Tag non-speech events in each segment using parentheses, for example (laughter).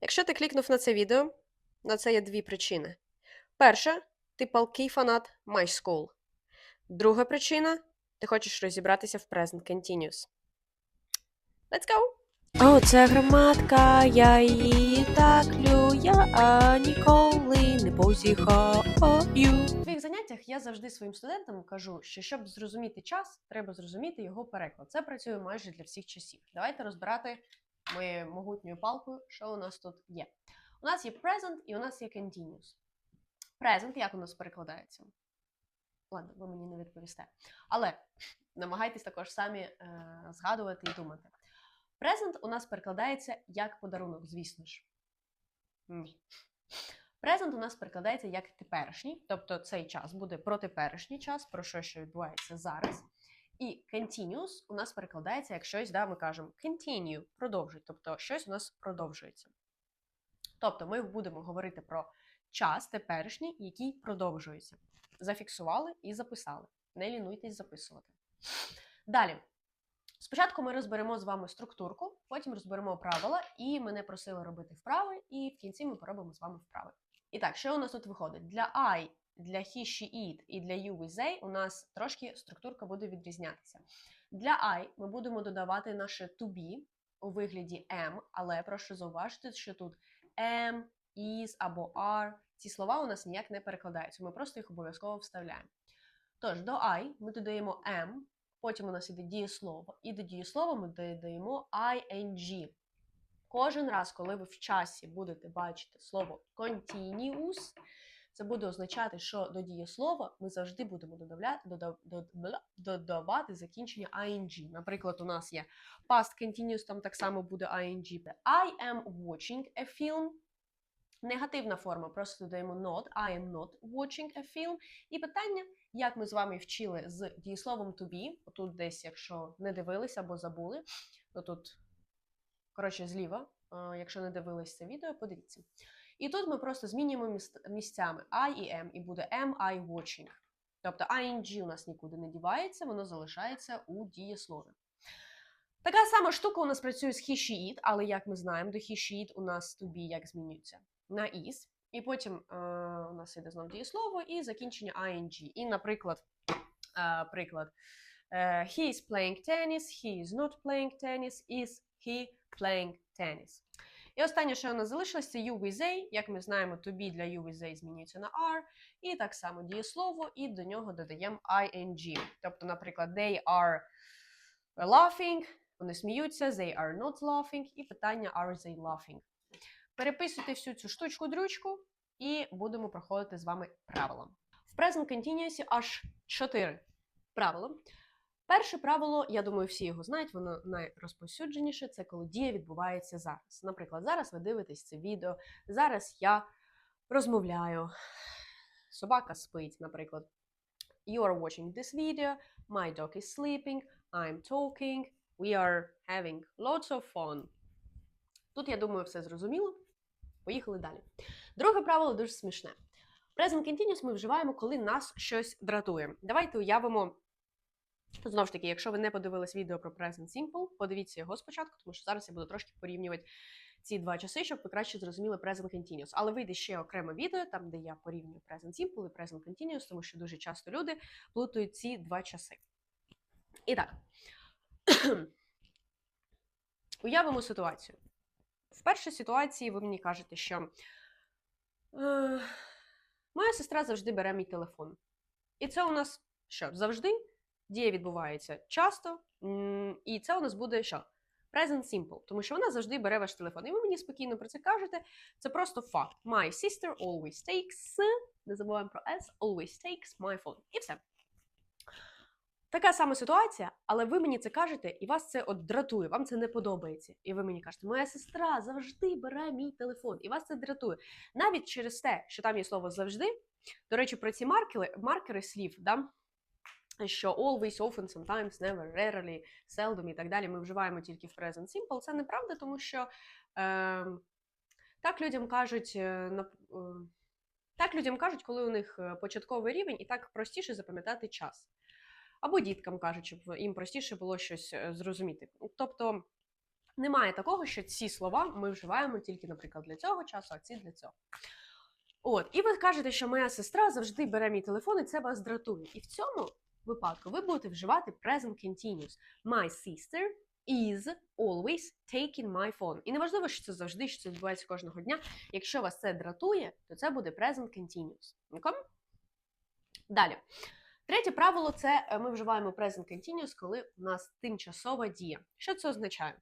Якщо ти клікнув на це відео, на це є дві причини. Перша, ти палкий фанат My School. Друга причина ти хочеш розібратися в Present Continuous. Let's go! О, це граматка, я її так лю, я а, ніколи не позіхаю. В своїх заняттях я завжди своїм студентам кажу, що щоб зрозуміти час, треба зрозуміти його переклад. Це працює майже для всіх часів. Давайте розбирати моєю могутньою палкою, що у нас тут є. У нас є present і у нас є continuous. Present, як у нас перекладається? Ладно, ви мені не відповісте. Але намагайтесь також самі е, згадувати і думати. Present у нас перекладається як подарунок, звісно ж. Ні. Present у нас перекладається як теперішній, тобто цей час буде про теперішній час, про що, що відбувається зараз. І continuous у нас перекладається як щось, да, ми кажемо continue, продовжуй, тобто щось у нас продовжується. Тобто ми будемо говорити про час теперішній, який продовжується. Зафіксували і записали. Не лінуйтесь записувати. Далі. Спочатку ми розберемо з вами структурку, потім розберемо правила, і мене просили робити вправи, і в кінці ми поробимо з вами вправи. І так, що у нас тут виходить? Для I, для he, she, it і для you, we, they у нас трошки структурка буде відрізнятися. Для I ми будемо додавати наше to be у вигляді am, але прошу зауважити, що тут am, is або are. Ці слова у нас ніяк не перекладаються, ми просто їх обов'язково вставляємо. Тож, до I ми додаємо am, потім у нас іде дієслово, і до дієслова ми додаємо ing. Кожен раз, коли ви в часі будете бачити слово continuous, це буде означати, що до дієслова ми завжди будемо додавляти, додав, додав- додавати закінчення ing. Наприклад, у нас є past continuous, там так само буде ing. I am watching a film. Негативна форма, просто додаємо not, I am not watching a film. І питання, як ми з вами вчили з дієсловом to be, отут десь, якщо не дивилися або забули, то тут, коротше, зліва, якщо не дивились це відео, подивіться. І тут ми просто змінюємо місцями I і am, і буде am I watching. Тобто ing у нас нікуди не дівається, воно залишається у дієслові. Така сама штука у нас працює з he, she, it, але як ми знаємо, до he, she, it у нас to be як змінюється на is. І потім е, у нас іде знову дієслово і закінчення ing. І, наприклад, е, приклад. е, he is playing tennis, he is not playing tennis, is he playing tennis. І останнє, що у нас залишилось, це you. Як ми знаємо, to be для you змінюється на are. І так само дієслово, і до нього додаємо ing. Тобто, наприклад, they are laughing, вони сміються, they are not laughing, і питання are they laughing. Переписуйте всю цю штучку-дрючку і будемо проходити з вами правила. В Present Continuous аж чотири правила. Перше правило, я думаю, всі його знають, воно найрозповсюдженіше, це коли дія відбувається зараз. Наприклад, зараз ви дивитесь це відео, зараз я розмовляю, собака спить, наприклад. You are watching this video, my dog is sleeping, I'm talking, we are having lots of fun. Тут, я думаю, все зрозуміло. Поїхали далі. Друге правило дуже смішне. Present continuous ми вживаємо, коли нас щось дратує. Давайте уявимо. Знову ж таки, якщо ви не подивились відео про Present Simple, подивіться його спочатку, тому що зараз я буду трошки порівнювати ці два часи, щоб ви краще зрозуміли Present Continuous. Але вийде ще окреме відео, там, де я порівнюю Present Simple і Present Continuous, тому що дуже часто люди плутають ці два часи. І так, (clears throat) уявимо ситуацію. В першій ситуації ви мені кажете, що е, моя сестра завжди бере мій телефон. І це у нас що? Завжди дія відбувається часто, і це у нас буде що? Present simple, тому що вона завжди бере ваш телефон. І ви мені спокійно про це кажете. Це просто факт. My sister always takes, не забуваємо про S, always takes my phone. І все. Така сама ситуація, але ви мені це кажете, і вас це от дратує, вам це не подобається. І ви мені кажете, моя сестра завжди бере мій телефон, і вас це дратує. Навіть через те, що там є слово завжди. До речі, про ці маркери, маркери слів, да? Що always, often, sometimes, never, rarely, seldom і так далі ми вживаємо тільки в present simple. Це неправда, тому що е, так людям кажуть, е, на, е, так людям кажуть, коли у них е, початковий рівень, і так простіше запам'ятати час. Або діткам кажуть, щоб їм простіше було щось зрозуміти. Тобто Немає такого, що ці слова ми вживаємо тільки, наприклад, для цього часу, а ці для цього. От, і ви кажете, що моя сестра завжди бере мій телефон, і це вас дратує. І в цьому випадку ви будете вживати present continuous. My sister is always taking my phone. І неважливо, що це завжди, що це відбувається кожного дня. Якщо вас це дратує, то це буде present continuous. Окей? Далі. Третє правило це е, ми вживаємо present continuous, коли у нас тимчасова дія. Що це означає?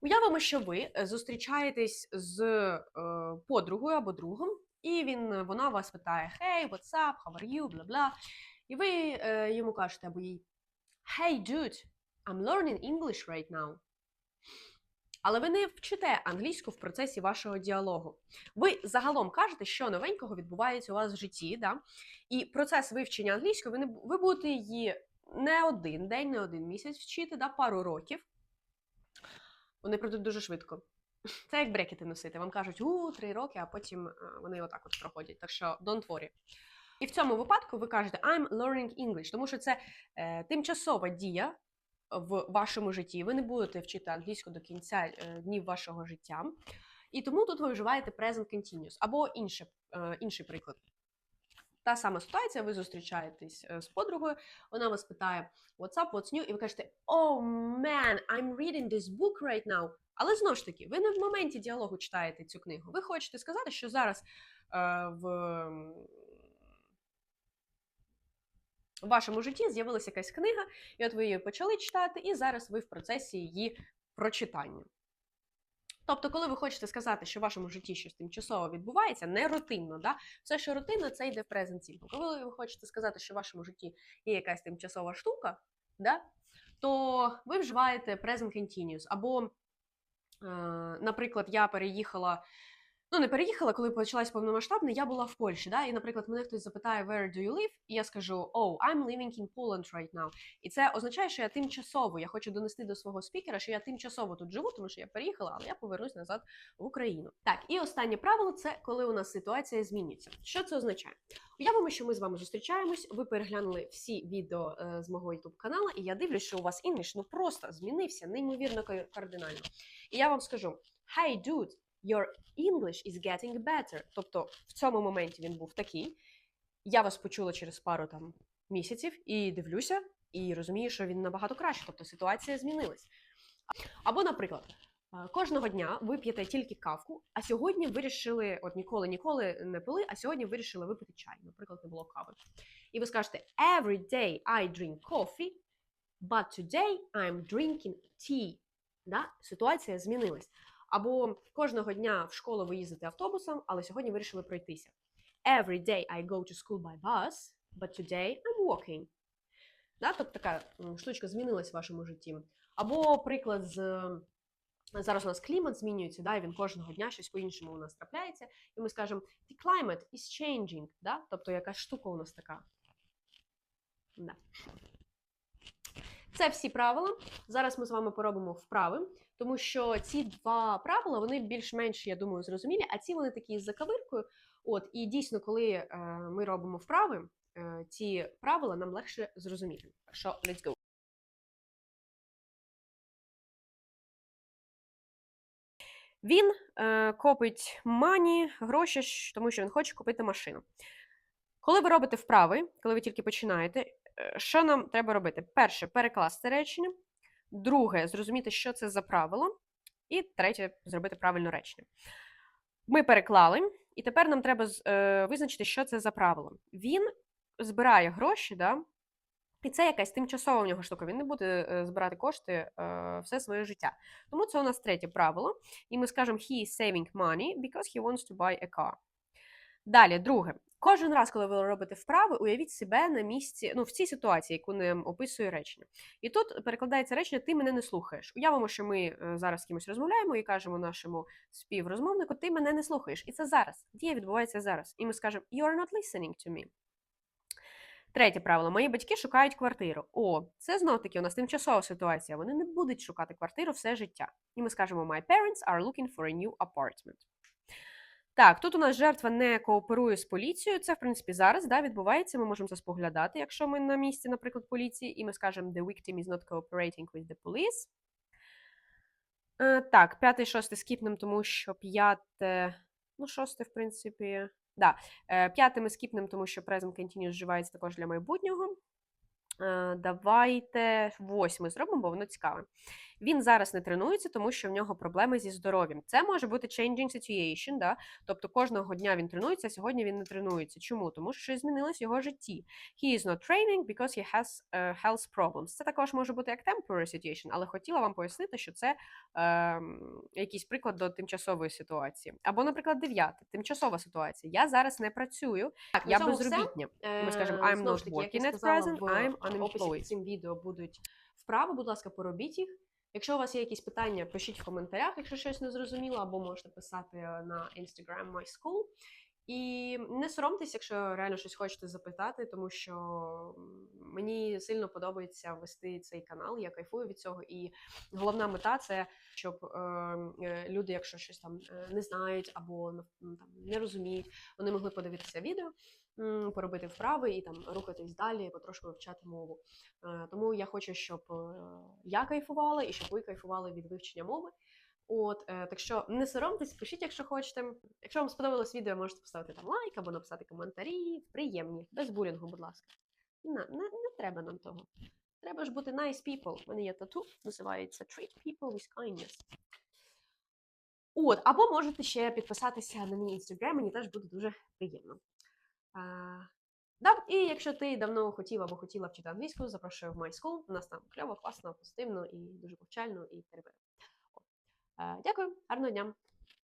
Уявимо, що ви е, зустрічаєтесь з е, подругою або другом, і він, вона вас питає: Hey, what's up, how are you, бла бла. І ви е, йому кажете або їй Hey, dude, I'm learning English right now. Але ви не вчите англійську в процесі вашого діалогу. Ви загалом кажете, що новенького відбувається у вас в житті, да? і процес вивчення англійської ви, не, ви будете її не один день, не один місяць вчити, да? пару років. Вони пройдуть дуже швидко. Це як брекети носити. Вам кажуть, у три роки, а потім е, вони отак от проходять. Так що don't worry. І в цьому випадку ви кажете I'm learning English, тому що це е, тимчасова дія в вашому житті. Ви не будете вчити англійську до кінця е, днів вашого життя. І тому тут ви вживаєте present continuous. Або інше, е, інший приклад. Та сама ситуація, ви зустрічаєтесь е, з подругою, вона вас питає What's up, what's new? І ви кажете Oh man, I'm reading this book right now. Але знову ж таки, ви не в моменті діалогу читаєте цю книгу. Ви хочете сказати, що зараз е, в, в вашому житті з'явилася якась книга, і от ви її почали читати, і зараз ви в процесі її прочитання. Тобто, коли ви хочете сказати, що в вашому житті щось тимчасово відбувається, не рутинно, да? все, що рутинно, це йде в present simple. Коли ви хочете сказати, що в вашому житті є якась тимчасова штука, да? то ви вживаєте present continuous. Або, е, наприклад, я переїхала. Ну, не переїхала, коли почалась повномасштабна, я була в Польщі, да? і, наприклад, мене хтось запитає, where do you live? І я скажу, oh, I'm living in Poland right now. І це означає, що я тимчасово, я хочу донести до свого спікера, що я тимчасово тут живу, тому що я переїхала, але я повернусь назад в Україну. Так, і останнє правило це коли у нас ситуація змінюється. Що це означає? Уявимо, що ми з вами зустрічаємось. Ви переглянули всі відео е, з мого youtube каналу, і я дивлюсь, що у вас інгліш ну просто змінився неймовірно кардинально. І я вам скажу: Hey, dude, your English is getting better. Тобто в цьому моменті він був такий. Я вас почула через пару там місяців і дивлюся, і розумію, що він набагато краще, тобто ситуація змінилась. Або, наприклад, кожного дня ви п'єте тільки кавку, а сьогодні вирішили, от ніколи ніколи не пили, а сьогодні вирішили випити чай. Наприклад, не було кави. І ви скажете: Every day I drink coffee, but today I'm drinking tea. Да? Ситуація змінилась. Або кожного дня в школу ви їздите автобусом, але сьогодні вирішили пройтися. Every day I go to school by bus, but today I'm walking. Да? Тобто така штучка змінилась в вашому житті. Або приклад з зараз у нас клімат змінюється, да, і він кожного дня щось по-іншому у нас трапляється, і ми скажемо the climate is changing, да? тобто якась штука у нас така. Да. Це всі правила. Зараз ми з вами поробимо вправи, тому що ці два правила вони більш-менш, я думаю, зрозумілі, а ці вони такі з закавиркою. От, і дійсно, коли е, ми робимо вправи, е, ці правила нам легше зрозуміти. Що, let's go. Він е, копить мані, гроші, тому що він хоче купити машину. Коли ви робите вправи, коли ви тільки починаєте, що нам треба робити? Перше, перекласти речення. Друге, зрозуміти, що це за правило. І третє, зробити правильне речення. Ми переклали, і тепер нам треба е, визначити, що це за правило. Він збирає гроші, да? і це якась тимчасова в нього штука. Він не буде е, збирати кошти е, все своє життя. Тому це у нас третє правило. І ми скажемо he is saving money because he wants to buy a car. Далі, друге. Кожен раз, коли ви робите вправи, уявіть себе на місці, ну, в цій ситуації, яку нам описує речення. І тут перекладається речення Ти мене не слухаєш. Уявимо, що ми е, зараз з кимось розмовляємо і кажемо нашому співрозмовнику, ти мене не слухаєш. І це зараз. Дія відбувається зараз. І ми скажемо You are not listening to me. Третє правило: мої батьки шукають квартиру. О, це знов таки у нас тимчасова ситуація. Вони не будуть шукати квартиру все життя. І ми скажемо: My parents are looking for a new apartment. Так, тут у нас жертва не кооперує з поліцією. Це, в принципі, зараз да, відбувається. Ми можемо це споглядати, якщо ми на місці, наприклад, поліції, і ми скажемо The victim is not cooperating with the police. Е, так, п'яте і шосте скіпнем, тому що п'яте. Ну, шосте, в принципі. Да. Е, п'яте ми скіпнем, тому що present continuous вживається також для майбутнього. Е, давайте восьме зробимо, бо воно цікаве. Він зараз не тренується, тому що в нього проблеми зі здоров'ям. Це може бути changing situation, да? тобто кожного дня він тренується, а сьогодні він не тренується. Чому? Тому що щось змінилось в його житті. He is not training because he has uh, health problems. Це також може бути як temporary situation, але хотіла вам пояснити, що це е, якийсь приклад до тимчасової ситуації. Або, наприклад, дев'яте, тимчасова ситуація. Я зараз не працюю, Так, я цьому все. безробітня. Ми скажемо, Е, I'm not working at present, I'm описі unemployed. під цим відео будуть вправи, будь ласка, поробіть їх. Якщо у вас є якісь питання, пишіть в коментарях, якщо щось не зрозуміло, або можете писати на Instagram My School. І не соромтесь, якщо реально щось хочете запитати, тому що мені сильно подобається вести цей канал, я кайфую від цього. І головна мета це щоб е, е, люди, якщо щось там е, не знають або ну, там не розуміють, вони могли подивитися відео, поробити вправи і там рухатись далі, потрошку вивчати мову. Е, Тому я хочу, щоб е, я кайфувала і щоб ви кайфували від вивчення мови. От, е, так що не соромтесь, пишіть, якщо хочете. Якщо вам сподобалось відео, можете поставити там лайк або написати коментарі. Приємні, без булінгу, будь ласка. Не, не, не треба нам того. Треба ж бути nice people. У мене є тату, називається Treat people with kindness. От, або можете ще підписатися на мій інстаграм, мені теж буде дуже приємно. Да, і якщо ти давно хотів або хотіла вчити англійську, запрошую в My School. У нас там кльово, класно, позитивно і дуже повчально і терпимо. Дякую, гарного дня!